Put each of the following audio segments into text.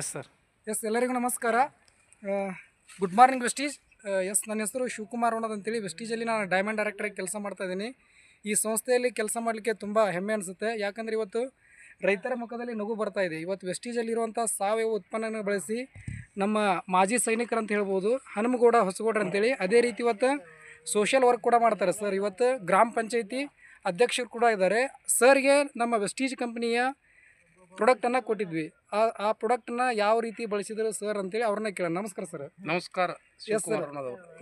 S sir S, ಎಲ್ಲರಿಗೂ ನಮಸ್ಕಾರ. Good morning Vestige S, ನನ್ನ ಹೆಸರು ಶಿವಕುಮಾರ್ ಅನ್ನೋದು ಅಂತೇಳಿ ವೆಸ್ಟೀಜಲ್ಲಿ ನಾನು ಡೈಮಂಡ್ ಡೈರೆಕ್ಟರಾಗಿ ಕೆಲಸ ಮಾಡ್ತಾ ಇದ್ದೀನಿ. ಈ ಸಂಸ್ಥೆಯಲ್ಲಿ ಕೆಲಸ ಮಾಡಲಿಕ್ಕೆ ತುಂಬ ಹೆಮ್ಮೆ ಅನಿಸುತ್ತೆ. ಯಾಕಂದರೆ ಇವತ್ತು ರೈತರ ಮುಖದಲ್ಲಿ ನಗು ಬರ್ತಾ ಇದೆ. ಇವತ್ತು ವೆಸ್ಟೀಜಲ್ಲಿರುವಂಥ ಸಾವಯವ ಉತ್ಪನ್ನನ ಬಳಸಿ ನಮ್ಮ ಮಾಜಿ ಸೈನಿಕರು ಅಂತ ಹೇಳ್ಬೋದು, ಹನುಮಗೌಡ ಹೊಸಗೌಡ್ರು ಅಂತೇಳಿ. ಅದೇ ರೀತಿ ಇವತ್ತು ಸೋಷಿಯಲ್ ವರ್ಕ್ ಕೂಡ ಮಾಡ್ತಾರೆ ಸರ್ ಇವತ್ತು ಗ್ರಾಮ ಪಂಚಾಯಿತಿ ಅಧ್ಯಕ್ಷರು ಕೂಡ ಇದ್ದಾರೆ. ಸರ್ಗೆ ನಮ್ಮ ವೆಸ್ಟೀಜ್ ಕಂಪ್ನಿಯ ಪ್ರಾಡಕ್ಟನ್ನು ಕೊಟ್ಟಿದ್ವಿ. ಆ ಆ ಪ್ರಾಡಕ್ಟನ್ನ ಯಾವ ರೀತಿ ಬಳಸಿದ್ರು ಸರ್ ಅಂತೇಳಿ ಅವ್ರನ್ನ ಕೇಳೋಣ. ನಮಸ್ಕಾರ ಸರ್. ನಮಸ್ಕಾರ ಎಸ್ ಸರ್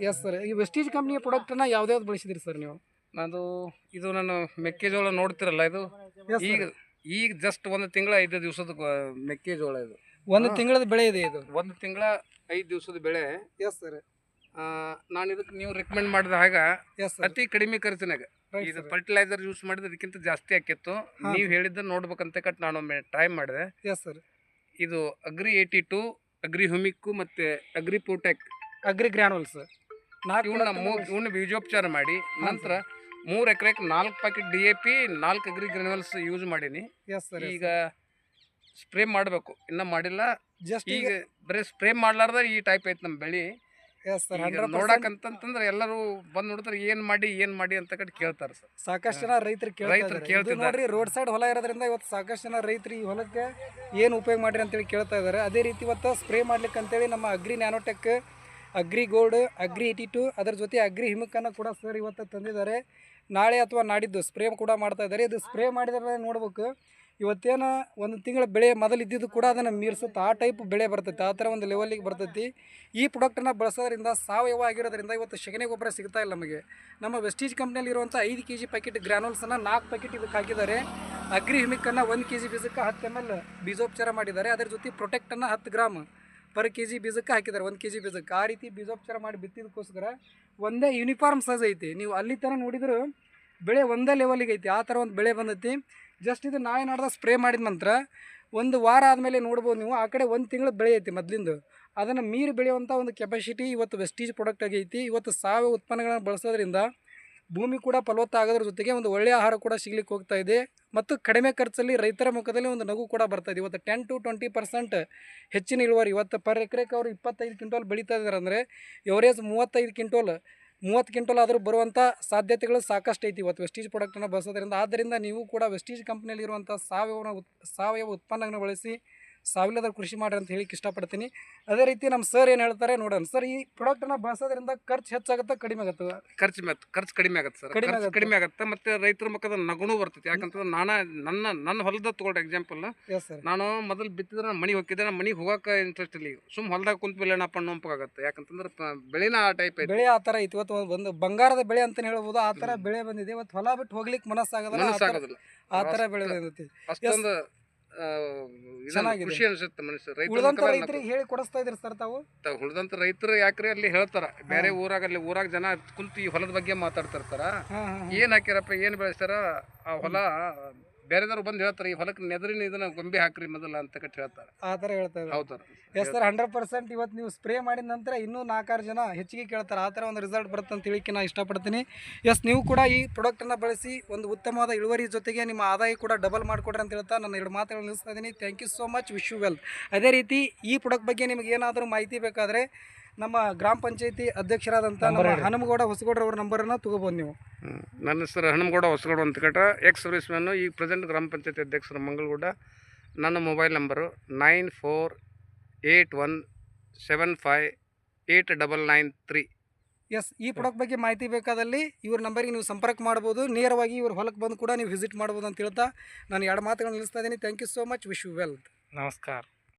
ಎಸ್ ಸರ್ ಈ ವೆಸ್ಟೀಜ್ ಕಂಪ್ನಿಯ ಪ್ರೊಡಕ್ಟನ್ನು ಯಾವ್ದ್ಯಾವ್ದು ಬಳಸಿದ್ರಿ ಸರ್ ನೀವು? ನಾನು ಇದು ನಾನು ಮೆಕ್ಕೆಜೋಳ ನೋಡ್ತಿರಲ್ಲ ಇದು? Yes, ಈಗ ಈಗ ಜಸ್ಟ್ ಒಂದು ತಿಂಗಳ ಐದು ದಿವಸದ ಮೆಕ್ಕೆಜೋಳ ಇದು. ಒಂದು ತಿಂಗಳದ ಬೆಳೆ ಇದೆ ಇದು. ಒಂದು ತಿಂಗಳ ಐದು ದಿವಸದ ಬೆಳೆ. ಎಸ್ ಸರ್ ನಾನು ಇದಕ್ಕೆ ನೀವು ರೆಕಮೆಂಡ್ ಮಾಡಿದ ಹಾಗ ಎಸ್ ಸರ್ ಅತಿ ಕಡಿಮೆ ಖರ್ಚಿನಾಗ. Right, ಇದು. ಫರ್ಟಿಲೈಸರ್ ಯೂಸ್ ಮಾಡಿದ್ರೆ ಇದಕ್ಕಿಂತ ಜಾಸ್ತಿ ಆಕಿತ್ತು ನೀವು ಹೇಳಿದ್ದ ನೋಡ್ಬೇಕಂತ ಕಟ್ ನಾನು ಒಮ್ಮೆ ಟ್ರೈ ಮಾಡಿದೆ. ಎಸ್ ಸರ್ ಇದು agri eighty two agri humic ಮತ್ತೆ ಅಗ್ರಿ ಪೋಟೆಕ್ ಅಗ್ರಿ ಗ್ರ್ಯಾನುಲ್ಸ್ ನಾಲ್ಕು ಇವನ್ನ ಇವನ್ನ ಬೀಜೋಪಚಾರ ಮಾಡಿ. ನಂತರ ಮೂರು ಎಕರೆಗೆ ನಾಲ್ಕು ಪ್ಯಾಕೆಟ್ ಡಿ ಎ ಪಿ ನಾಲ್ಕು ಅಗ್ರಿ ಗ್ರನ್ಯೂಲ್ಸ್ ಯೂಸ್ ಮಾಡೀನಿ. ಎಸ್ ಸರ್ ಈಗ ಸ್ಪ್ರೇ ಮಾಡಬೇಕು. ಇನ್ನೂ ಮಾಡಿಲ್ಲ. ಜಸ್ಟ್ ಈಗ ಈಗ ಬರೀ ಸ್ಪ್ರೇ ಮಾಡ್ಲಾರ್ದ ಈ ಟೈಪ್ ಐತೆ ನಮ್ಮ ಬೆಳೆ. ಎಸ್ ಸರ್ ಹಂಡ್ರೆಡ್ ನೋಡಕ್ಕಂತಂದ್ರೆ ಎಲ್ಲರೂ ಬಂದು ನೋಡ್ತಾರೆ ಏನು ಮಾಡಿ ಏನು ಮಾಡಿ ಅಂತ ಕಟ್ ಕೇಳ್ತಾರೆ ಸರ್. ಸಾಕಷ್ಟು ಜನ ರೈತರು ಕೇಳ್ತಾರೆ ರೈತರು. ಕೇಳ್ತಿದ್ದಾರೆ. ನೋಡ್ರಿ ರೋಡ್ ಸೈಡ್ ಹೊಲ ಇರೋದ್ರಿಂದ ಇವತ್ತು ಸಾಕಷ್ಟು ಜನ ರೈತರು ಈ ಹೊಲಕ್ಕೆ ಏನು ಉಪಯೋಗ ಮಾಡ್ರಿ ಅಂತೇಳಿ ಕೇಳ್ತಾ ಇದ್ದಾರೆ. ಅದೇ ರೀತಿ ಇವತ್ತು ಸ್ಪ್ರೇ ಮಾಡ್ಲಿಕ್ಕೆ ಅಂತೇಳಿ ನಮ್ಮ agri nanotech agri gold agri eighty two ಅದರ ಜೊತೆ ಅಗ್ರಿ ಹಿಮಕನ್ನು ಕೂಡ ಸರ್ ಇವತ್ತು ತಂದಿದ್ದಾರೆ. ನಾಳೆ ಅಥವಾ ನಾಡಿದ್ದು ಸ್ಪ್ರೇ ಕೂಡ ಮಾಡ್ತಾ ಇದ್ದಾರೆ. ಇದು ಸ್ಪ್ರೇ ಮಾಡಿದ್ರೆ ನೋಡ್ಬೇಕು. ಇವತ್ತೇನು ಒಂದು ತಿಂಗಳ ಬೆಳೆ ಮೊದಲು ಇದ್ದಿದ್ದು ಕೂಡ ಅದನ್ನು ಮೀರಿಸುತ್ತೆ, ಆ ಟೈಪ್ ಬೆಳೆ ಬರ್ತೈತೆ, ಆ ಥರ ಒಂದು ಲೆವೆಲಿಗೆ ಬರ್ತೈತಿ. ಈ ಪ್ರಾಡಕ್ಟನ್ನು ಬಳಸೋದ್ರಿಂದ ಸಾವಯವ ಆಗಿರೋದ್ರಿಂದ ಇವತ್ತು ಸೆಗಣಿ ಗೊಬ್ಬರ ಸಿಗ್ತಾ ಇಲ್ಲ ನಮಗೆ. ನಮ್ಮ ವೆಸ್ಟೀಜ್ ಕಂಪ್ನಿಯಲ್ಲಿ ಇರುವಂಥ ಐದು ಕೆ ಜಿ ಪ್ಯಾಕೆಟ್ ಗ್ರಾನೋಲ್ಸನ್ನು ನಾಲ್ಕು ಪ್ಯಾಕೆಟ್ ಇದಕ್ಕೆ ಹಾಕಿದ್ದಾರೆ. ಅಗ್ರಿ ಹಿಮಿಕನ್ನು ಒಂದು ಕೆ ಜಿ ಬೀಜಕ್ಕೆ ಹತ್ತು ಎಂ ಎಲ್ ಬೀಜೋಪಚಾರ ಮಾಡಿದ್ದಾರೆ. ಅದರ ಜೊತೆ ಪ್ರೊಟೆಕ್ಟನ್ನು ಹತ್ತು ಗ್ರಾಮ್ ಪರ್ ಕೆ ಜಿ ಬೀಜಕ್ಕೆ ಹಾಕಿದ್ದಾರೆ, ಒಂದು ಕೆ ಜಿ ಬೀಜಕ್ಕೆ. ಆ ರೀತಿ ಬೀಜೋಪಚಾರ ಮಾಡಿ ಬಿತ್ತಿದಕ್ಕೋಸ್ಕರ ಒಂದೇ ಯೂನಿಫಾರ್ಮ್ ಸೈಜ್ ಐತಿ. ನೀವು ಅಲ್ಲಿ ಥರ ನೋಡಿದ್ರು ಬೆಳೆ ಒಂದೇ ಲೆವೆಲಿಗೆ ಐತಿ, ಆ ಥರ ಒಂದು ಬೆಳೆ ಬಂದೈತಿ. ಜಸ್ಟ್ ಇದು ನಾವೇನು ನಾಡ್ದ ಸ್ಪ್ರೇ ಮಾಡಿದ ನಂತರ ಒಂದು ವಾರ ಆದಮೇಲೆ ನೋಡ್ಬೋದು ನೀವು, ಆ ಕಡೆ ಒಂದು ತಿಂಗಳು ಬೆಳೆ ಐತಿ ಮೊದಲಿಂದು. ಅದನ್ನು ಮೀರಿ ಬೆಳೆಯುವಂಥ ಒಂದು ಕೆಪಾಸಿಟಿ ಇವತ್ತು ವೆಸ್ಟೀಜ್ ಪ್ರಾಡಕ್ಟ್ ಆಗೈತಿ ಇವತ್ತು ಸಾವಯವ ಉತ್ಪನ್ನಗಳನ್ನು ಬಳಸೋದ್ರಿಂದ ಭೂಮಿ ಕೂಡ ಫಲವತ್ತ ಆಗೋದ್ರ ಜೊತೆಗೆ ಒಂದು ಒಳ್ಳೆಯ ಆಹಾರ ಕೂಡ ಸಿಗ್ಲಿಕ್ಕೆ ಹೋಗ್ತಾ ಇದೆ. ಮತ್ತು ಕಡಿಮೆ ಖರ್ಚಲ್ಲಿ ರೈತರ ಮುಖದಲ್ಲಿ ಒಂದು ನಗು ಕೂಡ ಬರ್ತಾ ಇದೆ. ಇವತ್ತು ಟೆನ್ ಟು ಟ್ವೆಂಟಿ ಪರ್ಸೆಂಟ್ ಹೆಚ್ಚಿನ ಇಳುವರಿ. ಇವತ್ತು ಪರ್ ಎಕರೆಗೆ ಅವರು ಇಪ್ಪತ್ತೈದು ಕ್ವಿಂಟೋಲ್ ಬೆಳೀತಾ ಇದ್ದಾರೆ ಅಂದರೆ ಎವರೇಜ್ ಮೂವತ್ತೈದು ಕ್ವಿಂಟೋಲ್ ಮೂವತ್ತು ಕ್ವಿಂಟಲ್ ಆದರೂ ಬರುವಂಥ ಸಾಧ್ಯತೆಗಳು ಸಾಕಷ್ಟು ಐತಿ ಇವತ್ತು ವೆಸ್ಟೀಜ್ ಪ್ರಾಡಕ್ಟನ್ನು ಬಳಸೋದ್ರಿಂದ. ಆದ್ದರಿಂದ ನೀವು ಕೂಡ ವೆಸ್ಟೀಜ್ ಕಂಪ್ನಿಯಲ್ಲಿರುವಂಥ ಸಾವಯವ ಉತ್, ಸಾವಯವ ಉತ್ಪನ್ನಗಳನ್ನು ಬಳಸಿ ಸಾವಿಲ್ಲದ ಕೃಷಿ ಮಾಡ್ರಿ ಅಂತ ಹೇಳಿ ಇಷ್ಟಪಡ್ತೀನಿ. ಅದೇ ರೀತಿ ನಮ್ಮ ಸರ್ ಏನು ಹೇಳ್ತಾರೆ ನೋಡೋಣ. ಸರ್ ಈ ಪ್ರಾಡಕ್ಟನ್ನು ಬಳಸೋದ್ರಿಂದ ಖರ್ಚು ಹೆಚ್ಚಾಗುತ್ತಾ ಕಡಿಮೆ ಆಗುತ್ತೆ. ಖರ್ಚು ಮತ್ತೆ ಖರ್ಚು ಕಡಿಮೆ ಆಗುತ್ತೆ ಸರ್ ಕಡಿಮೆ ಖರ್ಚು ಕಡಿಮೆ ಆಗತ್ತೆ ಮತ್ತೆ ರೈತರ ಮುಖದ ನಗುನು ಬರ್ತೈತೆ. ಯಾಕಂತಂದ್ರೆ ನಾನು ನನ್ನ ನನ್ನ ಹೊಲದ ತಗೊಳ್ಳಿ ಎಕ್ಸಾಂಪಲ್ ಎಸ್ ಸರ್ ನಾನು ಮೊದಲು ಬಿತ್ತಿದ್ರೆ ನಾನು ಮನೆಗೆ ಹೋಗಿದ್ದೆ. ನಾನು ಮನೆಗೆ ಹೋಗಕ್ಕೆ ಇಂಟ್ರೆಸ್ಟ್ ಇಲ್ಲ ಈಗ. ಸುಮ್ ಹೊಲ್ದಾಗ ಕುಂತ ಬಿಲ್ಲಣಪ್ಪ ಆಗುತ್ತೆ ಯಾಕಂತಂದ್ರೆ ಪ- ಬೆಳೆನ ಆ ಟೈಪ್ ಐತೆ. ಬೆಳೆ ಆ ಥರ ಇತ್ತು ಇವತ್ತು ಒಂದು- ಬಂಗಾರದ ಬೆಳೆ ಅಂತಲೇ ಹೇಳ್ಬೋದು. ಆ ಥರ ಬೆಳೆ ಬಂದಿದೆ. ಇವತ್ತು ಹೊಲ ಬಿಟ್ಟು ಹೋಗ್ಲಿಕ್ಕೆ ಮನಸ್ಸಾಗಲ್ಲ. ಆ ಥರ- ಮನಸ್ಸಾಗೋದಿಲ್ಲ. ಆ ಥರ ಬೆಳೆ ಬಂದೈತಿ ಅಷ್ಟೊಂದು. ಖುಷಿ ಅನ್ಸುತ್ತೆ ಮನುಷ್ಯ ರೈತರ ಹೇಳಿ ಕೊಡಿಸ್ತಾ ಇದ್ರಿ ಸರ್ ತಾವು? ತಾವು ಉಳ್ದಂತ ರೈತರು ಯಾಕ್ರಿ ಅಲ್ಲಿ ಹೇಳ್ತಾರ? ಬೇರೆ ಊರಾಗ ಅಲ್ಲಿ ಊರಾಗ ಜನ ಕುಂತು ಈ ಹೊಲದ ಬಗ್ಗೆ ಮಾತಾಡ್ತಿರ್ತಾರ. ಏನ್ ಹಾಕ್ಯಾರಪ್ಪ ಏನ್ ಬೆಳೆಸ್ತಾರ? ಆ ಹೊಲ ಬೇರೆದವ್ರು ಬಂದು ಹೇಳ್ತಾರೆ ಈ ಹೊಲಕ್ಕೆ ನೆದರಿನ ಇದನ್ನ ಗೊಂಬೆ ಹಾಕ್ರಿ ಮೊದಲ ಅಂತ ಕಟ್ಟಿ ಹೇಳ್ತಾರೆ. ಆ ಥರ ಹೇಳ್ತಾರೆ ಇದ್ದಾರೆ. ಹೌದಾರ ಎಸ್ ಸರ್ ಹಂಡ್ರೆಡ್ ಪರ್ಸೆಂಟ್ ಇವತ್ತು ನೀವು ಸ್ಪ್ರೇ ಮಾಡಿದ ನಂತರ ಇನ್ನೂ ನಾಲ್ಕಾರು ಜನ ಹೆಚ್ಚಿಗೆ ಕೇಳ್ತಾರೆ. ಆ ಥರ ಒಂದು ರಿಸಲ್ಟ್ ಬರುತ್ತೆ ಅಂತ ಹೇಳಿಕ್ಕೆ ನಾನು ಇಷ್ಟಪಡ್ತೀನಿ. ಎಸ್ ನೀವು ಕೂಡ ಈ ಪ್ರಾಡಕ್ಟನ್ನು ಬಳಸಿ ಒಂದು ಉತ್ತಮವಾದ ಇಳುವರಿ ಜೊತೆಗೆ ನಿಮ್ಮ ಆದಾಯ ಕೂಡ ಡಬಲ್ ಮಾಡಿಕೊಡ್ರಿ ಅಂತ ಹೇಳ್ತಾ ನಾನು ಎರಡು ಮಾತುಗಳು ನಿಲ್ಲಿಸ್ತಾ ಇದ್ದೀನಿ. Thank you so much wish you well ಅದೇ ರೀತಿ ಈ ಪ್ರಾಡಕ್ಟ್ ಬಗ್ಗೆ ನಿಮಗೆ ಏನಾದರೂ ಮಾಹಿತಿ ಬೇಕಾದರೆ ನಮ್ಮ ಗ್ರಾಮ ಪಂಚಾಯತಿ ಅಧ್ಯಕ್ಷರಾದಂಥ ನಮ್ಮ ಹನುಮಗೌಡ ಹೊಸಗೌಡ್ರವ್ರ ನಂಬರನ್ನು ತಗೋಬೋದು ನೀವು. ನನ್ನ ಹೆಸರು ಹನುಮಗೌಡ ಹೊಸಗೌಡ ಅಂತ ಕೇಟ್ರೆ ಎಕ್ಸ್ ಸರ್ವಿಸ್ ಮ್ಯಾನು ಈಗ ಪ್ರೆಸೆಂಟ್ ಗ್ರಾಮ ಪಂಚಾಯತಿ ಅಧ್ಯಕ್ಷರು ಮಂಗಳಗೌಡ ನನ್ನ mobile number nine four eight one seven five eight double nine three. Yes ಈ ಪ್ರಾಡಕ್ಟ್ ಬಗ್ಗೆ ಮಾಹಿತಿ ಬೇಕಾದಲ್ಲಿ ಇವ್ರ ನಂಬರಿಗೆ ನೀವು ಸಂಪರ್ಕ ಮಾಡ್ಬೋದು. ನೇರವಾಗಿ ಇವ್ರ ಹೊಲಕ್ಕೆ ಬಂದು ಕೂಡ ನೀವು ವಿಸಿಟ್ ಮಾಡ್ಬೋದು ಅಂತ ಹೇಳ್ತಾ ನಾನು ಎರಡು ಮಾತುಗಳನ್ನು ನಿಲ್ಲಿಸ್ತಾ ಇದ್ದೀನಿ. Thank you so much wish you well ನಮಸ್ಕಾರ.